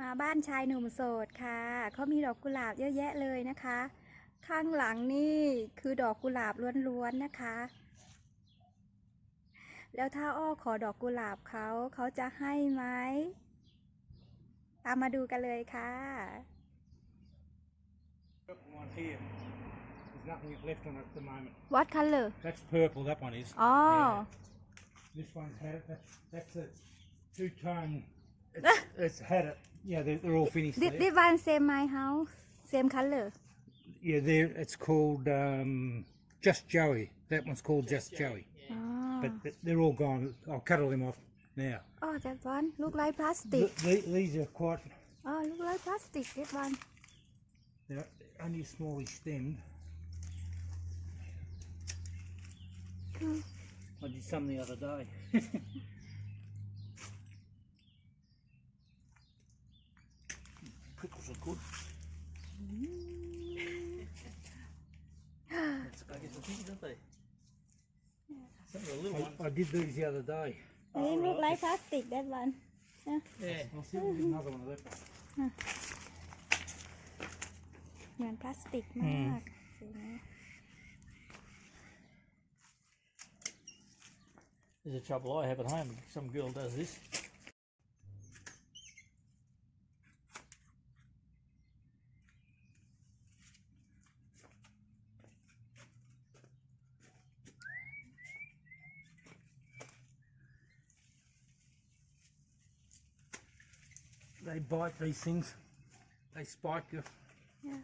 มาบ้านชายหนุ่มโสดค่ะเขามีดอกกุหลาบเยอะแยะเลยนะคะ ข้างหลังนี่คือดอกกุหลาบล้วนๆนะคะ แล้วถ้าอ้อขอดอกกุหลาบเขาเขาจะให้ไหมตามมาดูกันเลยค่ะ Purple one here. There's nothing left on it at the moment. What color That's purple, that one is. อ๋อ Yeah. This one's had it. That's, that's a two tone. It's, it's had it. Yeah, they're, they're all finished. this, there. this one same my house same color Yeah, there. It's called um, Just Joey. That one's called Just Joey. อ๋อ But th- they're all gone. I'll cut all them off now. oh that one look like plastic Th- the- these are quite. oh look like plastic that one They're only smallly stemmed. I did some the other day. Prickles are good. It's, I guess the things, don't they? Some of the little ones. I, I did these the other day. they look like plastic that one Yeah. I'll see if we get another one of that one. เหมือนพลาสติกมากสีนี้ There's a trouble I have at home. Some girl does this. they bite these things. They spike you. Yeah.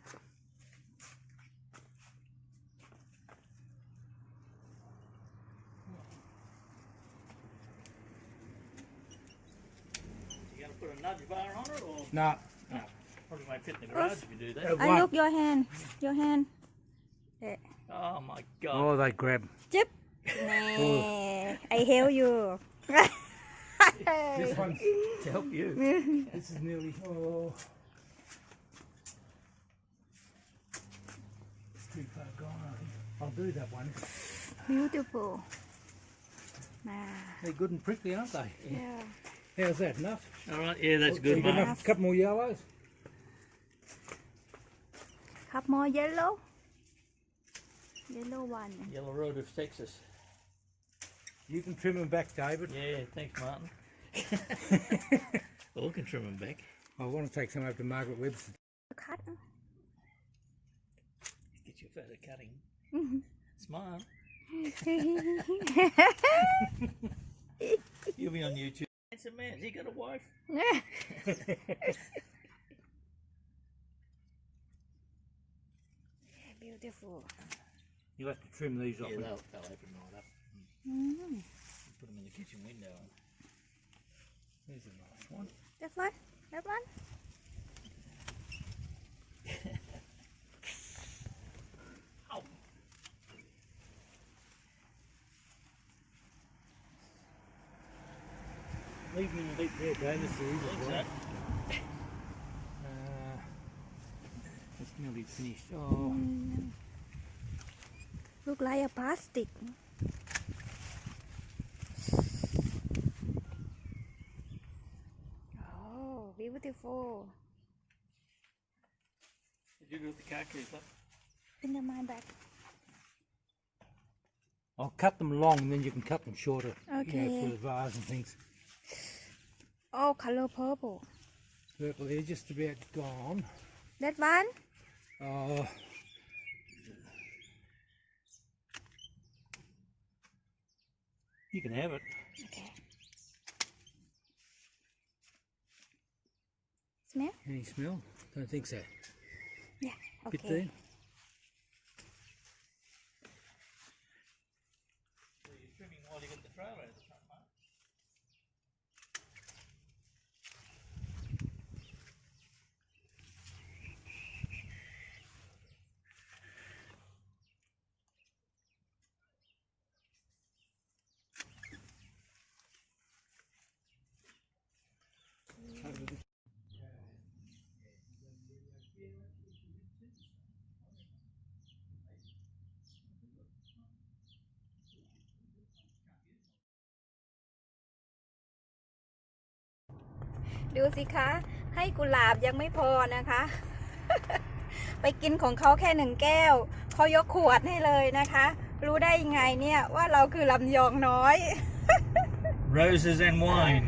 You gonna put a nudge bar on it or? No, no. Probably won't fit in the garage if you do that. not look, your hand. Your hand. Yeah. Oh my god. Oh, they grab. Chip. Nah. I hear you. This one's. To help you. This is nearly. Oh. It's too far gone, I think. I'll do that one. beautiful มา They're good and prickly, aren't they? yeah How's that? Enough? All right. Yeah, that's good, got enough? A couple more yellows? Couple more yellow yellow one Yellow Road of Texas. You can trim them back, David. Yeah, thanks, Martin. All can trim them back. I want to take some over to Margaret Webster. cut Get you further cutting. Smart. You'll be on YouTube. Handsome man. He got a wife? beautiful You'll have to trim these off. Yeah, they'll, they'll open right up. mm. Put them in the kitchen window. There's a nice one. that one that one Oh. Leave them a bit there, David. This is Thanks, right. eh? Uh, it's nearly finished. Oh, look like a plastic oh beautiful Did you do with the car keys, huh? in the my bag I'll cut them long, and then you can cut them shorter. You know, Okay. for the vase and things. oh color purple Purple, they're just about gone. that one Oh. You can have it. okay smell Any smell? Don't think so. yeah Bit okay there. ดูสิคะ ให้กุหลาบยังไม่พอนะคะ ไปกินของเขาแค่หนึ่งแก้วเขายกขวดให้เลยนะคะ รู้ได้ยังไงเนี่ยว่าเราคือลำยองน้อย Roses and wine.